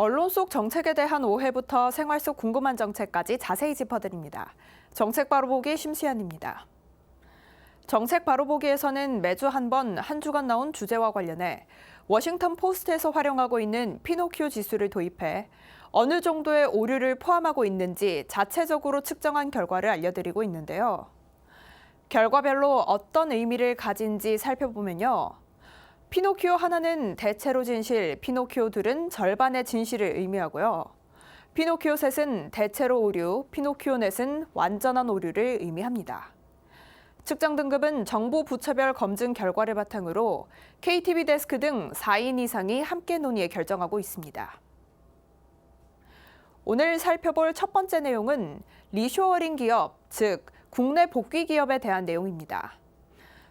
언론 속 정책에 대한 오해부터 생활 속 궁금한 정책까지 자세히 짚어드립니다. 정책 바로 보기 심시안입니다. 정책 바로 보기에서는 매주 한번한 주간 나온 주제와 관련해 워싱턴 포스트에서 활용하고 있는 피노키오 지수를 도입해 어느 정도의 오류를 포함하고 있는지 자체적으로 측정한 결과를 알려드리고 있는데요. 결과별로 어떤 의미를 가진지 살펴보면요. 피노키오 하나는 대체로 진실, 피노키오 둘은 절반의 진실을 의미하고요. 피노키오 셋은 대체로 오류, 피노키오 넷은 완전한 오류를 의미합니다. 측정 등급은 정부 부처별 검증 결과를 바탕으로 KTV 데스크 등 4인 이상이 함께 논의해 결정하고 있습니다. 오늘 살펴볼 첫 번째 내용은 리쇼어링 기업, 즉 국내 복귀 기업에 대한 내용입니다.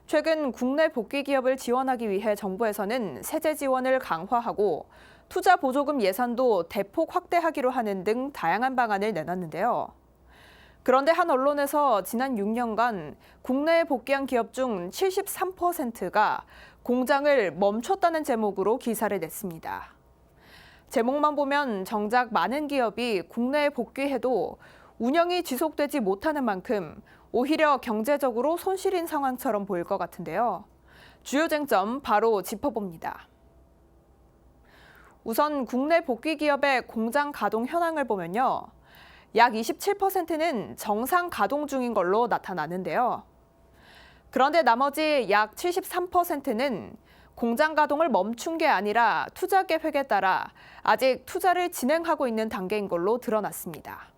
최근 국내 복귀 기업을 지원하기 위해 정부에서는 세제 지원을 강화하고 투자 보조금 예산도 대폭 확대하기로 하는 등 다양한 방안을 내놨는데요. 그런데 한 언론에서 지난 6년간 국내에 복귀한 기업 중 73%가 공장을 멈췄다는 제목으로 기사를 냈습니다. 제목만 보면 정작 많은 기업이 국내에 복귀해도 운영이 지속되지 못하는 만큼 오히려 경제적으로 손실인 상황처럼 보일 것 같은데요. 주요 쟁점 바로 짚어봅니다. 우선 국내 복귀 기업의 공장 가동 현황을 보면요. 약 27%는 정상 가동 중인 걸로 나타나는데요. 그런데 나머지 약 73%는 공장 가동을 멈춘 게 아니라 투자 계획에 따라 아직 투자를 진행하고 있는 단계인 걸로 드러났습니다.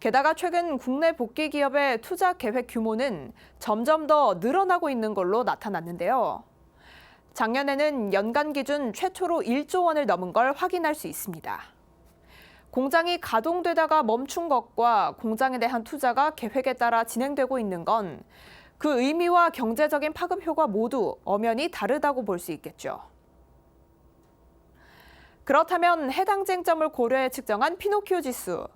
게다가 최근 국내 복귀 기업의 투자 계획 규모는 점점 더 늘어나고 있는 걸로 나타났는데요. 작년에는 연간 기준 최초로 1조 원을 넘은 걸 확인할 수 있습니다. 공장이 가동되다가 멈춘 것과 공장에 대한 투자가 계획에 따라 진행되고 있는 건 그 의미와 경제적인 파급 효과 모두 엄연히 다르다고 볼 수 있겠죠. 그렇다면 해당 쟁점을 고려해 측정한 피노키오 지수,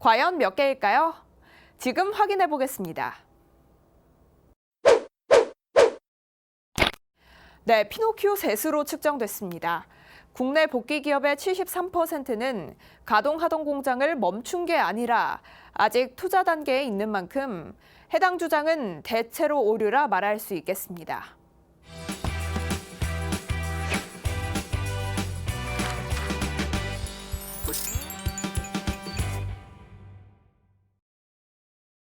과연 몇 개일까요? 지금 확인해 보겠습니다. 네, 피노키오 셋으로 측정됐습니다. 국내 복귀 기업의 73%는 가동하던 공장을 멈춘 게 아니라 아직 투자 단계에 있는 만큼 해당 주장은 대체로 오류라 말할 수 있겠습니다.